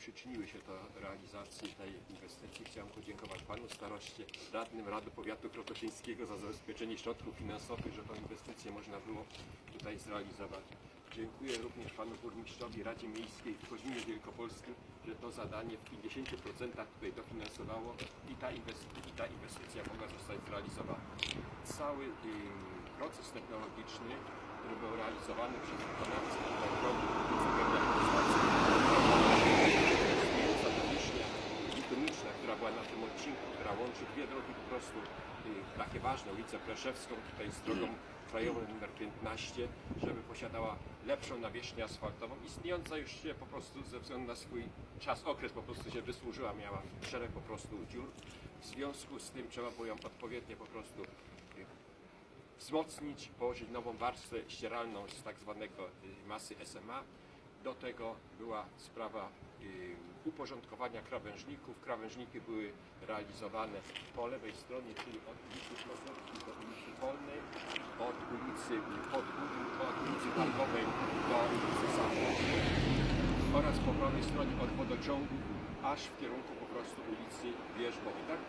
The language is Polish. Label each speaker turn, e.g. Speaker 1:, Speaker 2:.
Speaker 1: przyczyniły się do realizacji tej inwestycji. Chciałem podziękować Panu Staroście, radnym Rady Powiatu Krotoszyńskiego za zabezpieczenie środków finansowych, że tę inwestycję można było tutaj zrealizować. Dziękuję również Panu Burmistrzowi Radzie Miejskiej w Koźminie Wielkopolskim, że to zadanie w 50% tutaj dofinansowało i ta, i ta inwestycja mogła zostać zrealizowana. Cały proces technologiczny, który był realizowany przez wykonawcę tutaj drogi Zmieńca to Wisznia Bitumiczna, która na tym odcinku, która łączy dwie drogi po prostu y, takie ważne, ulicę Pleszewską tutaj z drogą krajową nr 15, żeby posiadała lepszą nawierzchnię asfaltową, istniejąca już się po prostu ze względu na swój czas, okres po prostu się wysłużyła, miała szereg po prostu dziur. W związku z tym trzeba było ją odpowiednio po prostu y, wzmocnić, położyć nową warstwę ścieralną z tak zwanego y, masy SMA. Do tego była sprawa y, uporządkowania krawężników. Krawężniki były realizowane po lewej stronie, czyli od ulicy Klosowskiej do ulicy Wolnej, od ulicy Podgóry, od ulicy Targowej do ulicy Samochodowej oraz po prawej stronie od wodociągu aż w kierunku po prostu ulicy Wierzbowej. Tak?